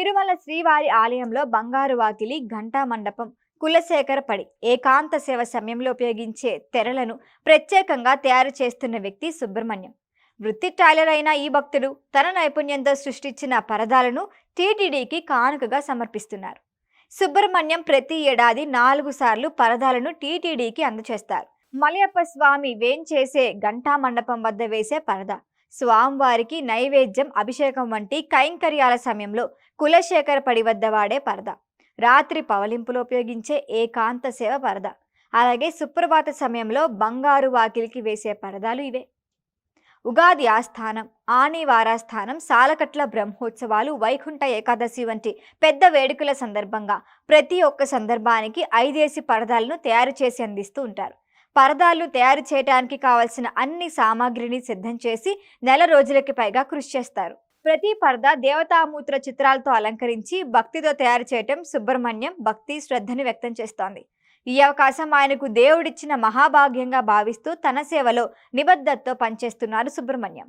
తిరుమల శ్రీవారి ఆలయంలో బంగారు వాకిలి ఘంటా మండపం కులశేఖర పడి ఏకాంత సేవ సమయంలో ఉపయోగించే తెరలను ప్రత్యేకంగా తయారు చేస్తున్న వ్యక్తి సుబ్రహ్మణ్యం. వృత్తి టైలర్ అయిన ఈ భక్తుడు తన నైపుణ్యంతో సృష్టించిన పరదాలను టీటీడీకి కానుకగా సమర్పిస్తున్నారు. సుబ్రహ్మణ్యం ప్రతి ఏడాది నాలుగు సార్లు పరదాలను టీటీడీకి అందచేస్తారు. మలయప్ప స్వామి వేంచేసే ఘంటా మండపం వద్ద వేసే పరదా. స్వామివారికి నైవేద్యం అభిషేకం వంటి కైంకర్యాల సమయంలో కులశేఖర పడి వద్ద వాడే పరద. రాత్రి పవలింపులో ఉపయోగించే ఏకాంత సేవ పరద. అలాగే సుప్రభాత సమయంలో బంగారు వాకిలికి వేసే పరదాలు ఇవే. ఉగాది ఆస్థానం ఆనివారాస్థానం సాలకట్ల బ్రహ్మోత్సవాలు వైకుంఠ ఏకాదశి వంటి పెద్ద వేడుకల సందర్భంగా ప్రతి ఒక్క సందర్భానికి ఐదేసి పరదాలను తయారు చేసి అందిస్తూ ఉంటారు. పరదాలు తయారు చేయడానికి కావలసిన అన్ని సామాగ్రిని సిద్ధం చేసి నెల రోజులకి పైగా కృషి చేస్తారు. ప్రతి పరద దేవతామూత్ర చిత్రాలతో అలంకరించి భక్తితో తయారు చేయటం సుబ్రహ్మణ్యం భక్తి శ్రద్ధని వ్యక్తం చేస్తోంది. ఈ అవకాశం ఆయనకు దేవుడిచ్చిన మహాభాగ్యంగా భావిస్తూ తన సేవలో నిబద్ధతతో పనిచేస్తున్నారు సుబ్రహ్మణ్యం.